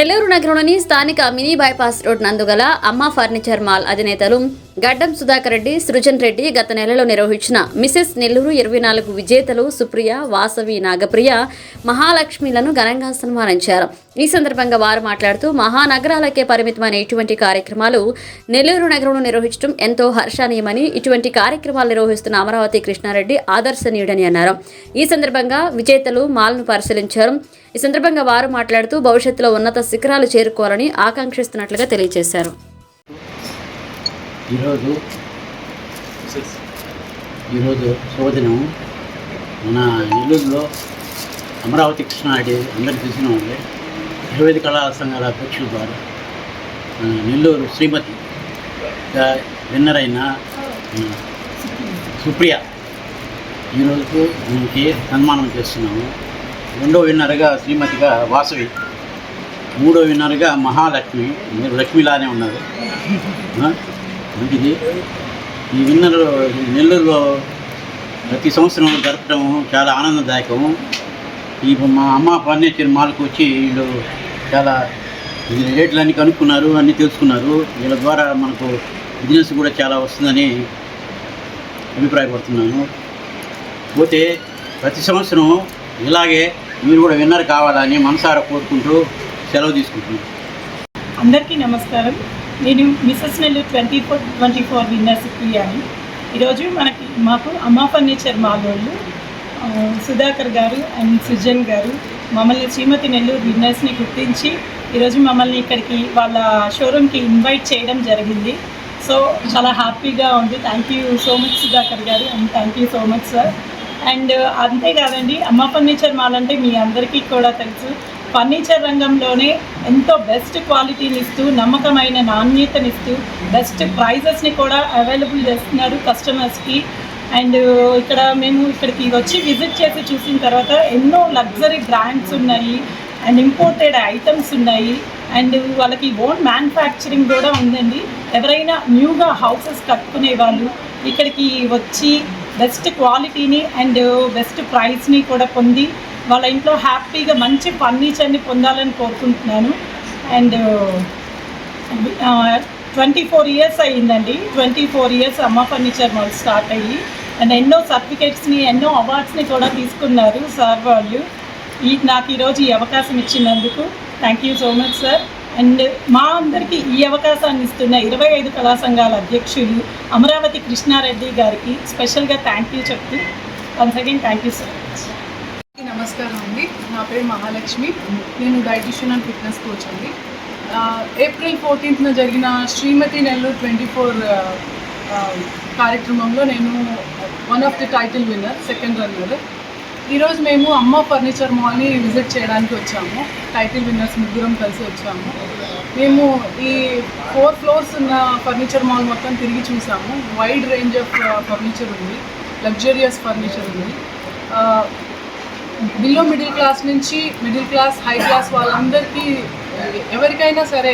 నెల్లూరు నగరంలోని స్థానిక mini bypass road నందుగల అమ్మ ఫర్నిచర్ మాల్ అధినేతలు గడ్డం సుధాకర్ రెడ్డి సృజన్ రెడ్డి గత నెలలో నిర్వహించిన మిసెస్ నెల్లూరు ఇరవై నాలుగు విజేతలు సుప్రియ వాసవి నాగప్రియ మహాలక్ష్మిలను ఘనంగా సన్మానించారు. ఈ సందర్భంగా వారు మాట్లాడుతూ మహానగరాలకే పరిమితమైన ఇటువంటి కార్యక్రమాలు నెల్లూరు నగరంలో నిర్వహించడం ఎంతో హర్షణీయమని ఇటువంటి కార్యక్రమాలు నిర్వహిస్తున్న అమరావతి కృష్ణారెడ్డి ఆదర్శనీయుడని అన్నారు. ఈ సందర్భంగా విజేతలు మాల్ను పరిశీలించారు. ఈ సందర్భంగా వారు మాట్లాడుతూ భవిష్యత్తులో ఉన్నత శిఖరాలు చేరుకోవాలని ఆకాంక్షిస్తున్నట్లుగా తెలియజేశారు. ఈరోజు ఈరోజు శుభదినం. మన నెల్లూరులో అమరావతి కృష్ణాడి అందరు తెలిసిన వాళ్ళే. ఇరవై కళా సంఘాల అధ్యక్షుల ద్వారా నెల్లూరు శ్రీమతి విన్నర్ అయిన సుప్రియ. ఈరోజు దీనికి సన్మానం చేస్తున్నాము. రెండో విన్నర్గా శ్రీమతిగా వాసవి. మూడో విన్నర్గా మహాలక్ష్మి. మీరు లక్ష్మిలానే ఉన్నారు. మంచిది ఈ విన్నర్ నెల్లూరులో ప్రతి సంవత్సరం జరపడం చాలా ఆనందదాయకం ఈ మా అమ్మ ఫర్నిచర్ మాల్కి వచ్చి వీళ్ళు చాలా రేట్లు అన్నీ కనుక్కున్నారు అన్నీ తెలుసుకున్నారు. వీళ్ళ ద్వారా మనకు బిజినెస్ కూడా చాలా వస్తుందని అభిప్రాయపడుతున్నాను. పోతే ప్రతి సంవత్సరం ఇలాగే మీరు కూడా విన్నర్ కావాలని మనసారా కోరుకుంటూ సెలవు తీసుకుంటున్నాను. అందరికీ నమస్కారం. నేను Mrs Nellore twenty four twenty four winners Priyani ఈరోజు మనకి మాకు అమ్మా ఫర్నిచర్ మాలోళ్ళు సుధాకర్ గారు అండ్ సుజన్ గారు మమ్మల్ని శ్రీమతి నెల్లూరు విన్నర్స్ని గుర్తించి ఈరోజు మమ్మల్ని ఇక్కడికి వాళ్ళ షోరూమ్కి ఇన్వైట్ చేయడం జరిగింది. సో చాలా హ్యాపీగా ఉంది. Thank you so much Sudhakar garu and thank you so much sir and అంతేకాదండి అమ్మ ఫర్నిచర్ మాల్ అంటే మీ అందరికీ కూడా తెలుసు. ఫర్నిచర్ రంగంలోనే ఎంతో బెస్ట్ క్వాలిటీని ఇస్తూ నమ్మకమైన నాణ్యతనిస్తూ బెస్ట్ ప్రైజెస్ని కూడా అవైలబుల్ చేస్తున్నారు కస్టమర్స్కి. అండ్ ఇక్కడ మేము ఇక్కడికి వచ్చి విజిట్ చేసి చూసిన తర్వాత ఎన్నో లగ్జరీ బ్రాండ్స్ ఉన్నాయి అండ్ ఇంపోర్టెడ్ ఐటమ్స్ ఉన్నాయి అండ్ వాళ్ళకి ఓన్ మ్యానుఫ్యాక్చరింగ్ కూడా ఉందండి. ఎవరైనా న్యూగా హౌసెస్ కట్టుకునే వాళ్ళు ఇక్కడికి వచ్చి బెస్ట్ క్వాలిటీని అండ్ బెస్ట్ ప్రైస్ని కూడా పొంది వాళ్ళ ఇంట్లో హ్యాపీగా మంచి ఫర్నిచర్ని పొందాలని కోరుకుంటున్నాను. అండ్ ట్వంటీ ఫోర్ ఇయర్స్ అయ్యిందండి. Twenty four years Amma furniture mall start అయ్యి అండ్ ఎన్నో సర్టిఫికేట్స్ని ఎన్నో అవార్డ్స్ని కూడా తీసుకున్నారు సార్ వాళ్ళు. ఈ నాకు ఈరోజు ఈ అవకాశం ఇచ్చినందుకు thank you so much sir. And మా అందరికీ ఈ అవకాశాన్ని ఇస్తున్న ఇరవై ఐదు కళా సంఘాల అధ్యక్షులు అమరావతి కృష్ణారెడ్డి గారికి స్పెషల్గా థ్యాంక్ యూ చెప్తూ once again thank you sir. నమస్కారం అండి. నా పేరు మహాలక్ష్మి. నేను డైటిషియన్ అండ్ ఫిట్నెస్ కోచ్ అండి. ఏప్రిల్ ఫోర్టీన్త్న జరిగిన శ్రీమతి నెల్లూరు ట్వంటీ ఫోర్ కార్యక్రమంలో నేను one of the title winner second runner. ఈరోజు మేము అమ్మ ఫర్నిచర్ మాల్ని విజిట్ చేయడానికి వచ్చాము. టైటిల్ విన్నర్స్ ముగ్గురం కలిసి వచ్చాము. మేము ఈ ఫోర్ ఫ్లోర్స్ ఉన్న ఫర్నిచర్ మాల్ మొత్తం తిరిగి చూసాము. వైడ్ రేంజ్ ఆఫ్ ఫర్నిచర్ ఉంది. లగ్జరియస్ ఫర్నిచర్ ఉంది. బిలో మిడిల్ క్లాస్ నుంచి మిడిల్ క్లాస్ హై క్లాస్ వాళ్ళందరికీ ఎవరికైనా సరే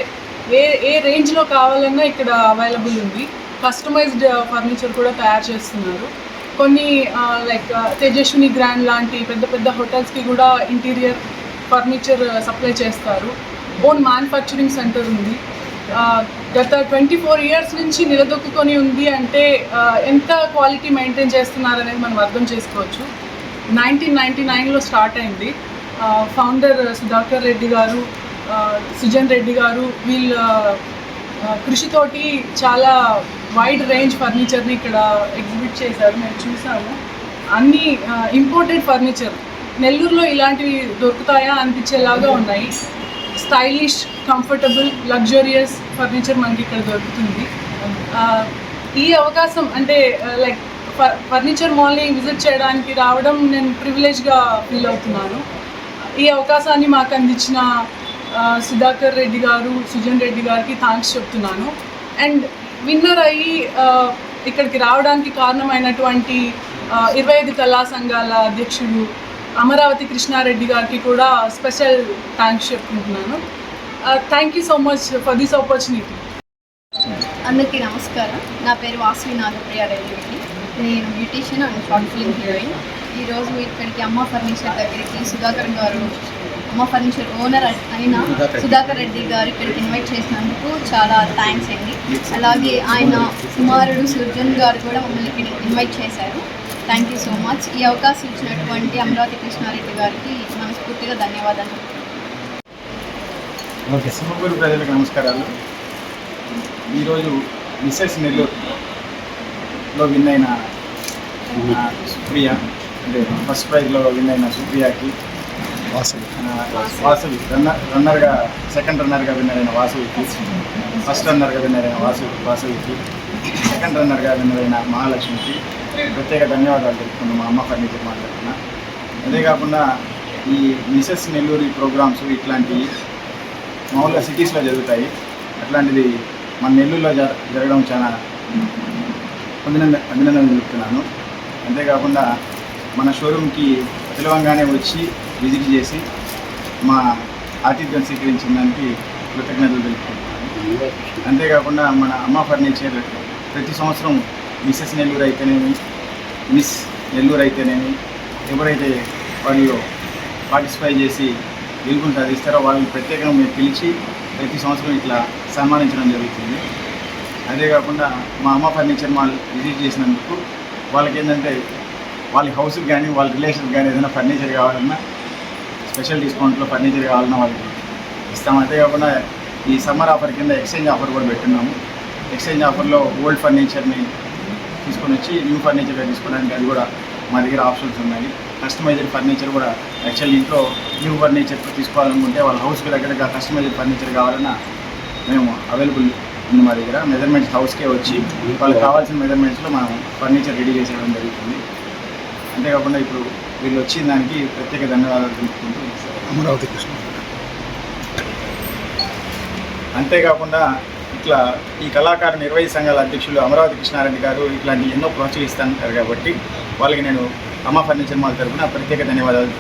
ఏ ఏ రేంజ్లో కావాలన్నా ఇక్కడ అవైలబుల్ ఉంది. కస్టమైజ్డ్ uh, ఫర్నిచర్ కూడా తయారు చేస్తున్నారు. కొన్ని uh, like uh, Tejaswini grand లాంటి పెద్ద పెద్ద హోటల్స్కి కూడా ఇంటీరియర్ ఫర్నిచర్ సప్లై చేస్తారు. ఓన్ మ్యానుఫ్యాక్చరింగ్ సెంటర్ ఉంది. గత ట్వంటీ ఫోర్ ఇయర్స్ నుంచి నిలదొక్కుకొని ఉంది అంటే ఎంత క్వాలిటీ మెయింటైన్ చేస్తున్నారనేది మనం అర్థం చేసుకోవచ్చు. నైన్టీన్ నైన్టీ నైన్లో స్టార్ట్ అయింది. ఫౌండర్ సుధాకర్ రెడ్డి గారు సుజన్ రెడ్డి గారు వీళ్ళ కృషితోటి చాలా వైడ్ రేంజ్ ఫర్నిచర్ని ఇక్కడ ఎగ్జిబిట్ చేశారు. మేము చూసాము. అన్ని ఇంపోర్టెడ్ ఫర్నిచర్ నెల్లూరులో ఇలాంటివి దొరుకుతాయా అనిపించేలాగా ఉన్నాయి. స్టైలిష్ కంఫర్టబుల్ లగ్జరియస్ ఫర్నిచర్ మనకి ఇక్కడ దొరుకుతుంది. ఈ అవకాశం అంటే లైక్ ఫర్నిచర్ మాల్ని విజిట్ చేయడానికి రావడం నేను ప్రివిలేజ్గా ఫీల్ అవుతున్నాను. ఈ అవకాశాన్ని మాకు అందించిన సుధాకర్ రెడ్డి గారు సుజన్ రెడ్డి గారికి థ్యాంక్స్ చెప్తున్నాను. అండ్ విన్నర్ అయ్యి ఇక్కడికి రావడానికి కారణమైనటువంటి ఇరవై ఐదు కళా సంఘాల అధ్యక్షుడు అమరావతి కృష్ణారెడ్డి గారికి కూడా స్పెషల్ థ్యాంక్స్ చెప్పుకుంటున్నాను. Thank you so much for this opportunity అందరికీ నమస్కారం. నా పేరు వాసవి నాగప్రియ రెడ్డి. నేను beautician and short film heroine. ఈరోజు ఇక్కడికి అమ్మ ఫర్నిచర్ దగ్గరికి సుధాకర్ గారు అమ్మ ఫర్నిచర్ ఓనర్ అయిన సుధాకర్ రెడ్డి. గారు ఇక్కడికి ఇన్వైట్ చేసినందుకు చాలా థ్యాంక్స్ అండి. అలాగే ఆయన కుమారుడు సృజన్ గారు కూడా మమ్మల్ని ఇక్కడికి ఇన్వైట్ చేశారు. థ్యాంక్ యూ సో మచ్ ఈ అవకాశం ఇచ్చినటువంటి అమరావతి కృష్ణారెడ్డి గారికి మనస్ఫూర్తిగా ధన్యవాదాలు. ఓకే సింహపూర్ ప్రజలకు నమస్కారాలు. ఈరోజు మిస్సెస్ నెల్లూరులో విన్ అయిన సుప్రియ అంటే ఫస్ట్ ప్రైజ్లో విన్ అయిన సుప్రియకి వాసవి. రన్నర్ రన్నర్గా సెకండ్ రన్నర్గా విన్నర్ అయిన వాసవికి ఫస్ట్ రన్నర్గా విన్నర్ అయిన వాసు వాసవికి సెకండ్ రన్నర్గా విన్నర్ అయిన మహాలక్ష్మికి ప్రత్యేక ధన్యవాదాలు తెలుపుతున్నాం మా అమ్మ ఫర్నిచర్ మాట్లాడుతున్నా అదే కాకుండా ఈ మిసెస్ నెల్లూరు ప్రోగ్రామ్స్ ఇట్లాంటివి మామూలుగా సిటీస్లో జరుగుతాయి. అట్లాంటిది మన నెల్లూరులో జర జరగడం చాలా అభినందన అభినందనలు తెలుపుతున్నాను. అంతేకాకుండా మన షోరూమ్కి పిలవంగానే వచ్చి విజిట్ చేసి మా ఆతిథ్యం స్వీకరించిన దానికి కృతజ్ఞతలు తెలుపుకుంటున్నాను. అంతేకాకుండా మన అమ్మ ఫర్నిచర్ ప్రతి సంవత్సరం మిస్సెస్ నెల్లూరు అయితేనేమి మిస్ నెల్లూరు అయితేనేమి ఎవరైతే వాళ్ళు పార్టిసిపై చేసి గెలుపుని సాధిస్తారో వాళ్ళని ప్రత్యేకంగా మేము పిలిచి ప్రతి సంవత్సరం ఇట్లా సన్మానించడం జరుగుతుంది. అదే కాకుండా మా అమ్మ ఫర్నిచర్ మాల్ విజిట్ చేసినందుకు వాళ్ళకి ఏంటంటే వాళ్ళ హౌస్కి కానీ వాళ్ళ రిలేషన్కి కానీ ఏదైనా ఫర్నిచర్ కావాలన్నా స్పెషల్ డిస్కౌంట్లో ఫర్నిచర్ కావాలన్నా వాళ్ళకి ఇస్తాం. అంతేకాకుండా ఈ సమ్మర్ ఆఫర్ కింద ఎక్స్చేంజ్ ఆఫర్ కూడా పెట్టున్నాము. ఎక్స్చేంజ్ ఆఫర్లో ఓల్డ్ ఫర్నిచర్ని తీసుకొని వచ్చి న్యూ ఫర్నిచర్గా తీసుకోవడానికి అది కూడా మా దగ్గర ఆప్షన్స్ ఉన్నాయి. కస్టమైజ్డ్ ఫర్నిచర్ కూడా యాక్చువల్ ఇంట్లో న్యూ ఫర్నిచర్ తీసుకోవాలనుకుంటే వాళ్ళ హౌస్కి దగ్గరగా కస్టమైజ్డ్ ఫర్నిచర్ కావాలన్నా మేము అవైలబుల్ ఉంది మా దగ్గర. మెజర్మెంట్స్ హౌస్కే వచ్చి వాళ్ళకి కావాల్సిన మెజర్మెంట్స్లో మనం ఫర్నిచర్ రెడీ చేసేయడం జరుగుతుంది. అంతేకాకుండా ఇప్పుడు వీళ్ళు వచ్చిన దానికి ప్రత్యేక ధన్యవాదాలు తెలుపుకుంటూ అమరావతి కృష్ణ. అంతేకాకుండా ఇట్లా ఈ కళాకారు నిర్వహి సంఘాల అధ్యక్షులు అమరావతి కృష్ణారెడ్డి గారు ఇట్లాంటి ఎన్నో ప్రోత్సహిస్తుంటారు కాబట్టి వాళ్ళకి నేను అమ్మ ఫర్నిచర్ మాల్ తరఫున ప్రత్యేక ధన్యవాదాలు